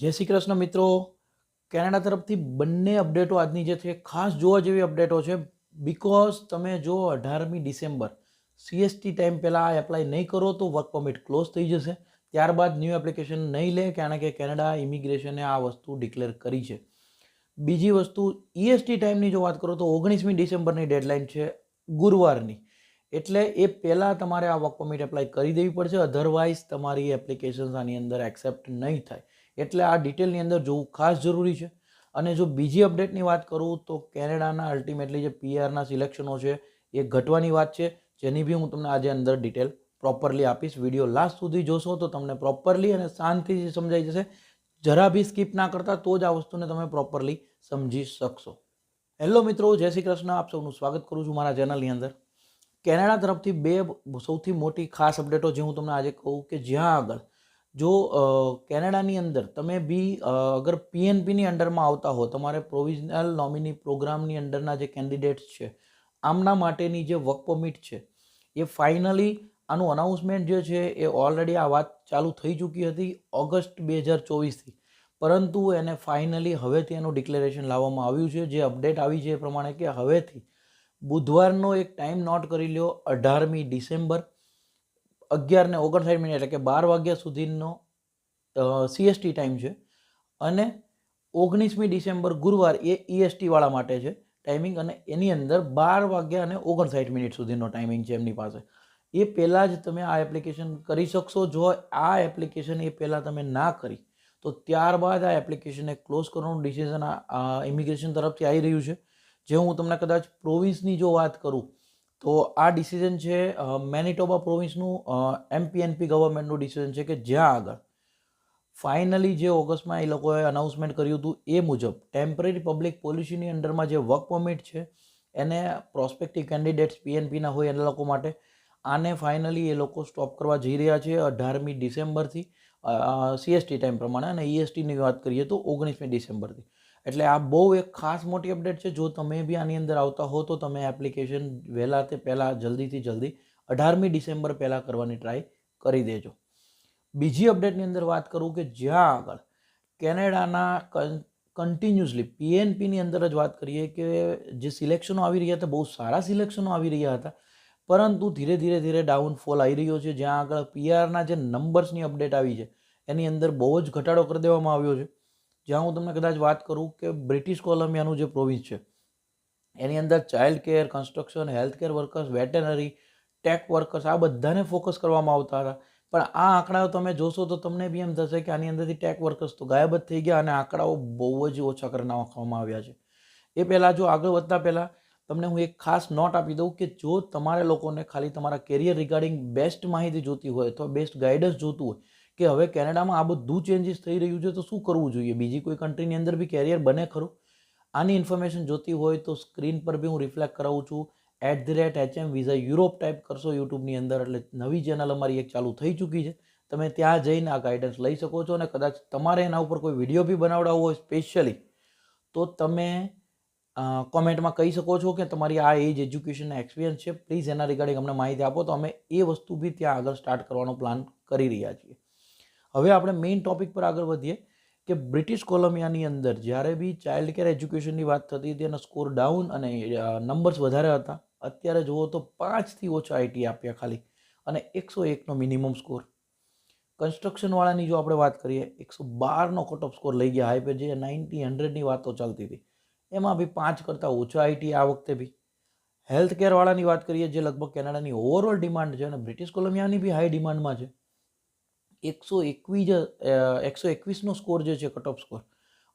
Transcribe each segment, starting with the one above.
જય શ્રી કૃષ્ણ મિત્રો. કેનેડા તરફથી બંને અપડેટો આજની જે છે, ખાસ જોવા જેવી અપડેટો છે. બિકોઝ તમે જો અઢારમી ડિસેમ્બર સીએસટી ટાઈમ પહેલાં એપ્લાય નહીં કરો તો વર્ક પરમિટ ક્લોઝ થઈ જશે. ત્યારબાદ ન્યૂ એપ્લિકેશન નહીં લે કારણ કે કેનેડા ઇમિગ્રેશને આ વસ્તુ ડિક્લેર કરી છે. બીજી વસ્તુ ઈએસટી ટાઈમની જો વાત કરો તો ઓગણીસમી ડિસેમ્બરની ડેડલાઇન છે ગુરુવારની. એટલે એ પહેલાં તમારે આ વર્ક પરમિટ એપ્લાય કરી દેવી પડશે. અધરવાઇઝ તમારી એપ્લિકેશન્સ આની અંદર એક્સેપ્ટ નહીં થાય. એટલે આ ડિટેલની અંદર જોવું ખાસ જરૂરી છે. અને જો બીજી અપડેટની વાત કરું તો કેનેડાના અલ્ટિમેટલી જે પીઆરના સિલેક્શનો છે, એ ઘટવાની વાત છે. જેની બી હું તમને આજે અંદર ડિટેલ પ્રોપરલી આપીશ. વીડિયો લાસ્ટ સુધી જોશો તો તમને પ્રોપરલી અને શાંતિથી સમજાઈ જશે. જરા બી સ્કીપ ના કરતા તો જ આ વસ્તુને તમે પ્રોપરલી સમજી શકશો. હેલો મિત્રો, જય શ્રી કૃષ્ણ. આપ સૌનું સ્વાગત કરું છું મારા ચેનલની અંદર. કેનેડા તરફથી બે સૌથી મોટી ખાસ અપડેટો જે હું તમને આજે કહું કે જ્યાં આગળ જો કેનેડાની અંદર તમે બી અગર પીએનપીની અંડરમાં આવતા હો, તમારે પ્રોવિઝનલ નોમિની પ્રોગ્રામની અંડરના જે કેન્ડિડેટ્સ છે, આમના માટેની જે વર્ક પરમિટ છે, એ ફાઇનલી આનું અનાઉન્સમેન્ટ જે છે, એ ઓલરેડી આ વાત ચાલુ થઈ ચૂકી હતી ઓગસ્ટ બે હજાર ચોવીસથી. પરંતુ એને ફાઇનલી હવેથી એનું ડિક્લેરેશન લાવવામાં આવ્યું છે. જે અપડેટ આવી છે એ પ્રમાણે કે હવેથી બુધવારનો એક ટાઈમ નોટ કરી લ્યો અઢારમી ડિસેમ્બર. અગિયાર ને ઓગણસાઠ મિનિટ એટલે કે બાર વાગ્યા સુધીનો સીએસટી ટાઈમ છે. અને ઓગણીસમી ડિસેમ્બર ગુરુવાર એ ઈએસટી વાળા માટે છે. ટાઈમિંગ અને એની અંદર બાર વાગ્યા અને ઓગણસાઠ મિનિટ સુધીનો ટાઈમિંગ છે એમની પાસે. એ પહેલાં જ તમે આ એપ્લિકેશન કરી શકશો. જો આ એપ્લિકેશન એ પહેલાં તમે ના કરી, તો ત્યારબાદ આ એપ્લિકેશનને ક્લોઝ કરવાનું ડિસિઝન આ ઇમિગ્રેશન તરફથી આવી રહ્યું છે. જે હું તમને કદાચ પ્રોવિન્સની જો વાત કરું તો આ ડિસિઝન છે મેનિટોબા પ્રોવિન્સનું એમપીએનપી ગવર્મેન્ટનું ડિસિઝન છે કે જ્યાં આગળ. ફાઇનલી જે ઓગસ્ટમાં એ લોકોએ અનાઉન્સમેન્ટ કર્યું હતું એ મુજબ ટેમ્પરરી પબ્લિક પોલિસીની અંડરમાં જે વર્ક પરમિટ છે, એને પ્રોસ્પેક્ટિવ કેન્ડિડેટ્સ પીએનપીના હોય એના લોકો માટે, આને ફાઇનલી એ લોકો સ્ટોપ કરવા જઈ રહ્યા છે અઢારમી ડિસેમ્બરથી સીએસટી ટાઈમ પ્રમાણે અને ઈએસટીની વાત કરીએ તો ઓગણીસમી ડિસેમ્બરથી. એટલે આ બહુ એક ખાસ મોટી અપડેટ છે. જો તમે બી આની અંદર આવતા હો તો તમે એપ્લિકેશન વહેલા તે પહેલાં જલ્દીથી જલ્દી અઢારમી ડિસેમ્બર પહેલાં કરવાની ટ્રાય કરી દેજો. બીજી અપડેટની અંદર વાત કરું કે જ્યાં આગળ કેનેડાના કન્ટિન્યુઅસલી પીએનપીની અંદર જ વાત કરીએ કે જે સિલેક્શનો આવી રહ્યા હતા, બહુ સારા સિલેક્શનો આવી રહ્યા હતા, પરંતુ ધીરે ધીરે ધીરે ડાઉનફોલ આવી રહ્યો છે. જ્યાં આગળ પીઆરના જે નંબર્સની અપડેટ આવી છે, એની અંદર બહુ જ ઘટાડો કરી દેવામાં આવ્યો છે. જ્યાં હું તમને કદાચ વાત કરું કે બ્રિટિશ કોલંબિયાનું જે પ્રોવિન્સ છે, એની અંદર child care construction health care workers veterinary tech workers આ બધાને ફોકસ કરવામાં આવતા હતા. પણ આ આંકડાઓ તમે જોશો તો તમને બી એમ થશે કે આની અંદરથી ટેક વર્કર્સ તો ગાયબ જ થઈ ગયા અને આંકડાઓ બહુ જ ઓછા કરી નાખવામાં આવ્યા છે. એ પહેલાં જો આગળ વધતા પહેલાં તમને હું એક ખાસ નોટ આપી દઉં કે જો તમારે લોકોને ખાલી તમારા કેરિયર રિગાર્ડિંગ બેસ્ટ માહિતી જોતી હોય, અથવા બેસ્ટ ગાઈડન્સ જોતું હોય કે હવે કેનેડામાં આ બધું ચેન્જીસ થઈ રહ્યું છે, તો શું કરવું જોઈએ? બીજી કોઈ કન્ટ્રીની અંદર બી કેરિયર બને ખરું? આની ઇન્ફોર્મેશન જોતી હોય તો સ્ક્રીન પર બી હું રિફ્લેક્ટ કરાવું છું. At the rate HM visa Europe type કરશો યુટ્યુબની અંદર, એટલે નવી ચેનલ અમારી એક ચાલુ થઈ ચૂકી છે. તમે ત્યાં જઈને આ ગાઈડન્સ લઈ શકો છો અને કદાચ તમારે એના ઉપર કોઈ વીડિયો બી બનાવડાવવો હોય સ્પેશિયલી તો તમે કોમેન્ટમાં કહી શકો છો કે તમારી આ એજ એજ્યુકેશન એક્સપિરિયન્સ છે. પ્લીઝ એના રિગાર્ડિંગ અમને માહિતી આપો, તો અમે એ વસ્તુ બી ત્યાં આગળ સ્ટાર્ટ કરવાનો પ્લાન કરી રહ્યા છીએ. હવે આપણે મેઇન ટોપિક પર આગળ વધીએ કે બ્રિટિશ કોલંબિયાની અંદર જ્યારે બી ચાઇલ્ડ કેર એજ્યુકેશનની વાત થતી હતી એના સ્કોર ડાઉન અને નંબર્સ વધારે હતા, અત્યારે જુઓ તો પાંચથી ઓછા આઈટી આપ્યા ખાલી અને એકસો એકનો મિનિમમ સ્કોર કન્સ્ટ્રક્શનવાળાની જો આપણે વાત કરીએ, એકસો બારનો કટ ઓફ સ્કોર લઈ ગયા હાઈ પે જે નાઇન્ટી હંડ્રેડની વાતો ચાલતી હતી. એમાં બી પાંચ કરતાં ઓછા આઈટી આ વખતે બી. હેલ્થ કેરવાળાની વાત કરીએ જે લગભગ કેનેડાની ઓવરઓલ ડિમાન્ડ છે અને બ્રિટિશ કોલંબિયાની બી હાઈ ડિમાન્ડમાં છે. એકસો એકવીસ એકસો એકવીસનો સ્કોર જે છે કટ ઓફ સ્કોર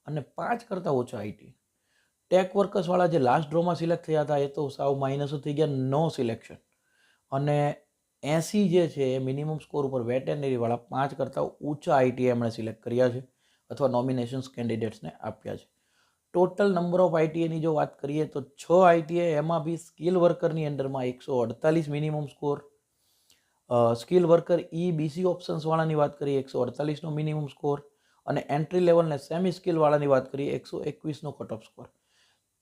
અને પાંચ કરતાં ઓછા આઈટી ટેક વર્કર્સવાળા જે લાસ્ટ ડ્રોમાં સિલેક્ટ થયા હતા, એ તો સાવ માઇનસ થઈ ગયા નો સિલેક્શન અને એંસી જે છે, એ મિનિમમ સ્કોર ઉપર વેટેનરીવાળા પાંચ કરતાં ઊંચા આઈટી એમણે સિલેક્ટ કર્યા છે, અથવા નોમિનેશન્સ કેન્ડિડેટ્સને આપ્યા છે. ટોટલ નંબર ઓફ આઈટીએની જો વાત કરીએ તો છ આઈટીએ એમાં બી સ્કિલ વર્કરની અંડરમાં એકસો અડતાલીસ minimum score skill worker E BC ઓપ્શન્સવાળાની વાત કરીએ, એકસો અડતાલીસનો મિનિમમ સ્કોર અને એન્ટ્રી લેવલને સેમી સ્કિલવાળાની વાત કરીએ, એકસો એકવીસનો કટ ઓફ સ્કોર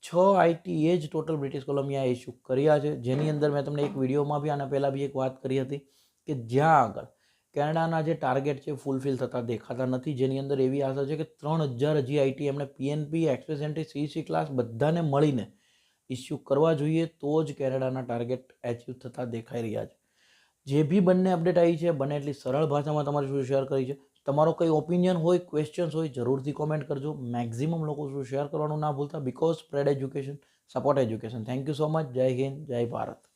છ આઈટીએ જ ટોટલ બ્રિટિશ કોલંબિયા ઇસ્યુ કર્યા છે. જેની અંદર મેં તમને એક વિડીયોમાં બી આના પહેલાં બી એક વાત કરી હતી કે જ્યાં આગળ કેનેડાના જે ટાર્ગેટ છે ફૂલફિલ થતા દેખાતા નથી. જેની અંદર એવી આશા છે કે ત્રણ હજાર હજી આઈટી એમણે PNP express entry CC class બધાને મળીને ઇસ્યુ કરવા જોઈએ તો જ કેનેડાના ટાર્ગેટ એચિવ થતા દેખાઈ રહ્યા છે. જે બી બંને અપડેટ આવી છે, બને એટલી સરળ ભાષામાં તમારે શું શેર કરી છે. તમારો કંઈ ઓપિનિયન હોય ક્વેશ્ચન્સ હોય, જરૂરથી કોમેન્ટ કરજો. મેક્ઝિમમ લોકો શું શેર કરવાનું ના ભૂલતા because spread education support education thank you so much જય હિન્દ, જય ભારત.